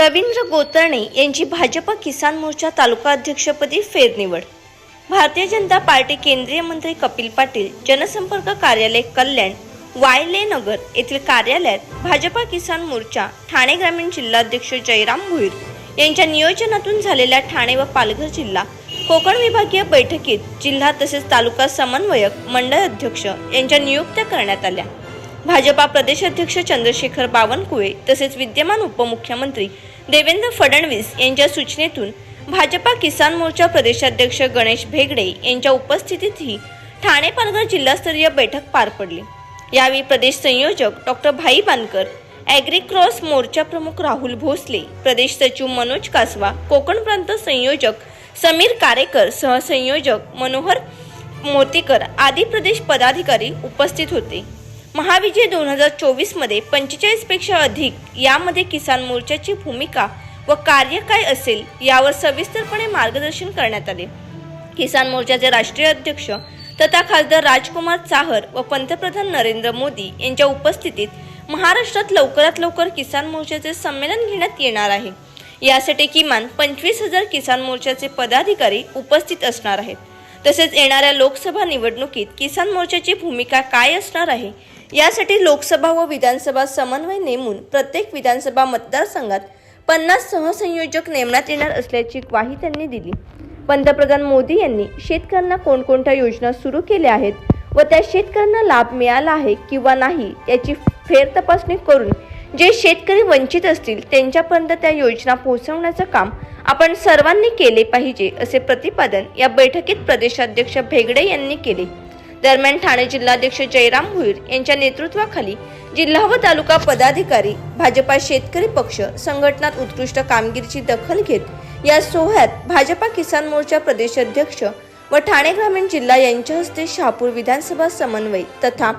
रवींद्र गोतरणे यांची भाजप किसान मोर्चा तालुका अध्यक्षपदी फेरनिवड. भारतीय जनता पार्टी केंद्रीय मंत्री कपिल पाटील जनसंपर्क कार्यालय कल्याण वायले नगर येथील कार्यालयात भाजपा किसान मोर्चा ठाणे ग्रामीण जिल्हाध्यक्ष जयराम भुईर यांच्या नियोजनातून झालेल्या ठाणे व पालघर जिल्हा कोकण विभागीय बैठकीत जिल्हा तसेच तालुका समन्वयक मंडळ अध्यक्ष यांच्या नियुक्त्या करण्यात आल्या. भाजपा प्रदेशाध्यक्ष चंद्रशेखर बावनकुळे तसेच विद्यमान उपमुख्यमंत्री देवेंद्र फडणवीस यांच्या सूचनेतून भाजपा किसान मोर्चा प्रदेशाध्यक्ष गणेश भेगडे यांच्या उपस्थितीतही ठाणे पालघर जिल्हास्तरीय बैठक पार पडली. यावेळी प्रदेश संयोजक डॉक्टर भाई बानकर ॲग्रिक्रॉस मोर्चा प्रमुख राहुल भोसले प्रदेश सचिव मनोज कासवा कोकण प्रांत संयोजक समीर कारेकर सहसंयोजक मनोहर मोतीकर आदी प्रदेश पदाधिकारी उपस्थित होते. महाविजय दोन हजार चोवीसमध्ये पंचेचाळीसपेक्षा अधिक यामध्ये किसान मोर्चाची भूमिका व कार्य काय असेल यावर सविस्तरपणे मार्गदर्शन करण्यात आले. किसान मोर्चाचे राष्ट्रीय अध्यक्ष तथा खासदार राजकुमार चाहर व पंतप्रधान नरेंद्र मोदी यांच्या उपस्थितीत महाराष्ट्रात लवकरात लवकर किसान मोर्चाचे संमेलन घेण्यात येणार आहे. यासाठी किमान पंचवीस हजार किसान मोर्चाचे पदाधिकारी उपस्थित असणार आहेत. तसेच येणाऱ्या लोकसभा निवडणुकीत किसान मोर्चाची भूमिका काय असणार आहे? यासाठी लोकसभा व विधानसभा समन्वय नेमून प्रत्येक विधानसभा मतदारसंघात पन्नास सहसंयोजक नेमण्यात येणार असल्याची ग्वाही त्यांनी दिली. पंतप्रधान मोदी यांनी शेतकऱ्यांना कोणकोणत्या योजना सुरू केल्या आहेत व त्या शेतकऱ्यांना लाभ मिळाला आहे किंवा नाही याची फेर तपासणी करून जे शेतकरी वंचित असतील त्यांच्यापर्यंत त्या योजना पोहोचवण्याचं काम आपण सर्वांनी केले पाहिजे असे प्रतिपादन या बैठकीत प्रदेशाध्यक्ष भेगडे यांनी केले. दरम्यान ठाणे जिल्हाध्यक्ष जयराम भुईर यांच्या नेतृत्वाखाली जिल्हा व तालुका पदाधिकारी भाजपा शेतकरी पक्ष संघटनात उत्कृष्ट कामगिरीची दखल घेत या सोहळ्यात भाजपा किसान मोर्चा प्रदेशाध्यक्ष व ठाणे ग्रामीण जिल्हा यांच्या हस्ते शहापूर विधानसभा समन्वय तथा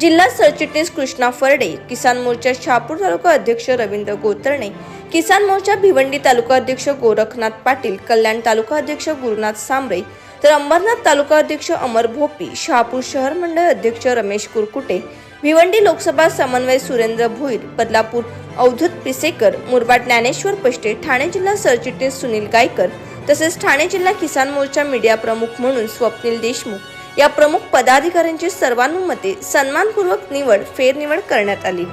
जिल्हा सरचिटणीस कृष्णा फरडे किसान मोर्चा शहापूर तालुका अध्यक्ष रवींद्र गोतरणे किसान मोर्चा भिवंडी तालुका अध्यक्ष गोरखनाथ पाटील कल्याण तालुका अध्यक्ष गुरुनाथ सांबरे तर अंबरनाथ तालुका अध्यक्ष अमर भोपी शहापूर शहर मंडळ अध्यक्ष रमेश कुरकुटे भिवंडी लोकसभा समन्वय सुरेंद्र भोईर बदलापूर अवधूत पिसेकर मुरबाड ज्ञानेश्वर पष्टे ठाणे जिल्हा सरचिटणीस सुनील गायकर तसेच ठाणे जिल्हा किसान मोर्चा मीडिया प्रमुख म्हणून स्वप्नील देशमुख या प्रमुख पदाधिकाऱ्यांची सर्वानुमते सन्मानपूर्वक निवड फेरनिवड करण्यात आली.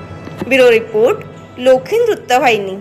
ब्युरो रिपोर्ट लोखिन वृत्तवाहिनी.